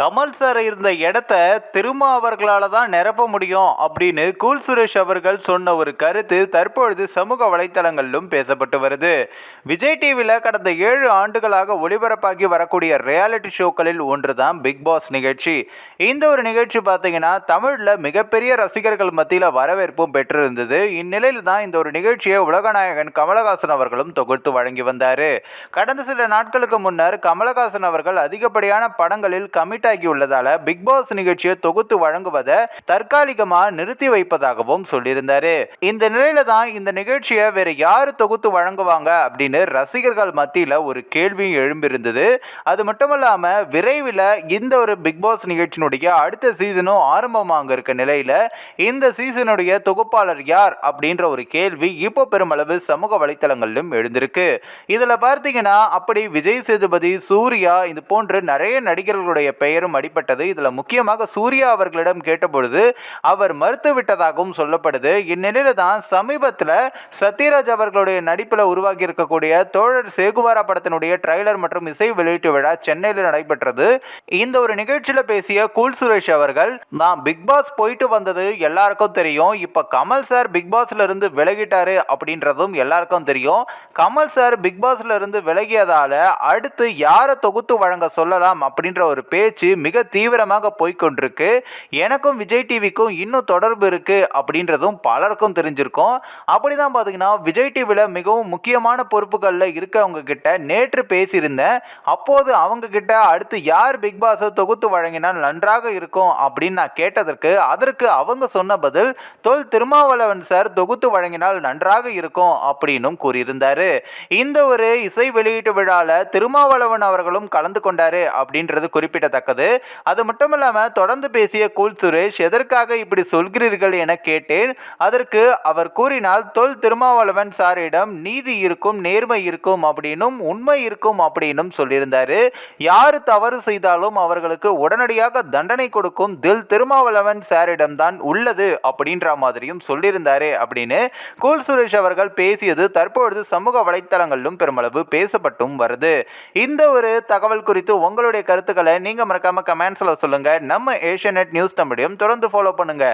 Kamal sir இருந்த இடத்த திரும்ப அவர்களால் தான் நிரப்ப முடியும் அப்படின்னு கூல் சுரேஷ் அவர்கள் சொன்ன ஒரு கருத்து தற்பொழுது சமூக வலைத்தளங்களிலும் பேசப்பட்டு வருது. விஜய் டிவியில் கடந்த ஏழு ஆண்டுகளாக ஒளிபரப்பாகி வரக்கூடிய ரியாலிட்டி ஷோக்களில் ஒன்று தான் பிக் பாஸ் நிகழ்ச்சி. இந்த ஒரு நிகழ்ச்சி பார்த்தீங்கன்னா தமிழில் மிகப்பெரிய ரசிகர்கள் மத்தியில் வரவேற்பும் பெற்றிருந்தது. இந்நிலையில் தான் இந்த ஒரு நிகழ்ச்சியை உலகநாயகன் கமலஹாசன் அவர்களும் தொகுத்து வழங்கி வந்தார். கடந்த சில நாட்களுக்கு முன்னர் கமலஹாசன் அவர்கள் அதிகப்படியான படங்களில் கமிட் ஆகியுள்ளதால பிக் பாஸ் நிகழ்ச்சியை தொகுத்து வழங்குவதை தற்காலிகமாக நிறுத்தி வைப்பதாகவும் சொல்லியிருந்தாரு. இந்த நிலையில தான் இந்த நிகழ்ச்சியை வேற யாரு தொகுத்து வழங்குவாங்க அப்படின்னு ரசிகர்கள் மத்தியில் ஒரு கேள்வியும் எழும்பியிருந்தது அது மட்டும் இல்லாமல் விரைவில் இந்த ஒரு பிக் பாஸ் நிகழ்ச்சியினுடைய அடுத்த சீசனும் ஆரம்பமாக இருக்க நிலையில இந்த சீசனுடைய தொகுப்பாளர் யார் அப்படின்ற ஒரு கேள்வி இப்போ பெருமளவு சமூக வலைத்தளங்களிலும் எழுந்திருக்கு. இதுல பார்த்தீங்கன்னா அப்படி விஜய் சேதுபதி சூர்யா இது போன்று நிறைய நடிகர்களுடைய பெயர் பேரும் அடிபட்டது. இதுல முக்கியமாக சூர்யா அவர்களிடம் கேட்டபொழுது அவர் மறுத்து விட்டதாகவும் சொல்லப்படுது. இந்நிலையில தான் சமீபத்தில் சத்யராஜ் அவர்களுடைய நடிப்பில் உருவாகி இருக்கக்கூடிய தோழர் சேகுவாரா படத்தினுடைய ட்ரைலர் மற்றும் இசை வெளியீட்டு விழா சென்னையில் நடைபெற்றது. இந்த ஒரு நிகழ்ச்சியில் பேசிய கூல் சுரேஷ் அவர்கள் நான் பிக் பாஸ் போயிட்டு வந்தது எல்லாருக்கும் தெரியும். இப்போ கமல் சார் பிக் பாஸ்ல இருந்து விலகிட்டாரு அப்படின்றதும் எல்லாருக்கும் தெரியும். கமல் சார் பிக் பாஸ்ல இருந்து விலகியதால அடுத்து யாரை தொகுத்து வழங்க சொல்லலாம் அப்படின்ற ஒரு பேச்சு மிக தீவிரமாக போய்க்கொண்டிருக்கு. எனக்கும் விஜய் டிவிக்கும் இன்னும் தொடர்பு இருக்குது அப்படின்றதும் பலருக்கும் தெரிஞ்சிருக்கும். அப்படிதான் பார்த்தீங்கன்னா விஜய் டிவியில் மிகவும் முக்கியமான பொறுப்புகளில் இருக்கவங்க கிட்ட நேற்று பேசியிருந்தேன். அப்போது அவங்க கிட்ட அடுத்து யார் பிக் பாஸை தொகுத்து வழங்கினால் நன்றாக இருக்கும் அப்படின்னு நான் கேட்டதற்கு அதற்கு அவங்க சொன்ன பதில் தொல் திருமாவளவன் சார் தொகுத்து வழங்கினால் நன்றாக இருக்கும் அப்படின்னும் கூறியிருந்தார். இந்த ஒரு இசை வெளியீட்டு விழாவில் திருமாவளவன் அவர்களும் கலந்து கொண்டார் அப்படின்றது குறிப்பிடத்தக்கது. அது மட்டும் இல்லாமல் தொடர்ந்து பேசிய கூல் சுரேஷ் எதற்காக இப்படி சொல்கிறீர்கள்? என கேட்டேன். அதற்கு அவர் கூறினால் தொல் திருமாவளவன் சாரிடம் நீதி இருக்கும் நேர்மை இருக்கும் அப்படின்னும் உண்மை இருக்கும் அப்படின்னும் சொல்லியிருந்தாரு. யார் தவறு செய்தாலும் அவர்களுக்கு உடனடியாக தண்டனை கொடுக்கும் தில் திருமாவளவன் சாரிடம் தான் உள்ளது அப்படின்ற மாதிரியும் சொல்லியிருந்தாரு அப்படின்னு. கூல் சுரேஷ் அவர்கள் பேசியது தற்பொழுது சமூக வலைத்தளங்களிலும் பெருமளவு பேசப்பட்டும் வருது. இந்த ஒரு தகவல் குறித்து உங்களுடைய கருத்துக்களை நீங்க மறக்காம கமெண்ட்ஸ்ல சொல்லுங்க. நம்ம ஏஷியநெட் நியூஸ் தமிழையும் தொடர்ந்து ஃபாலோ பண்ணுங்க.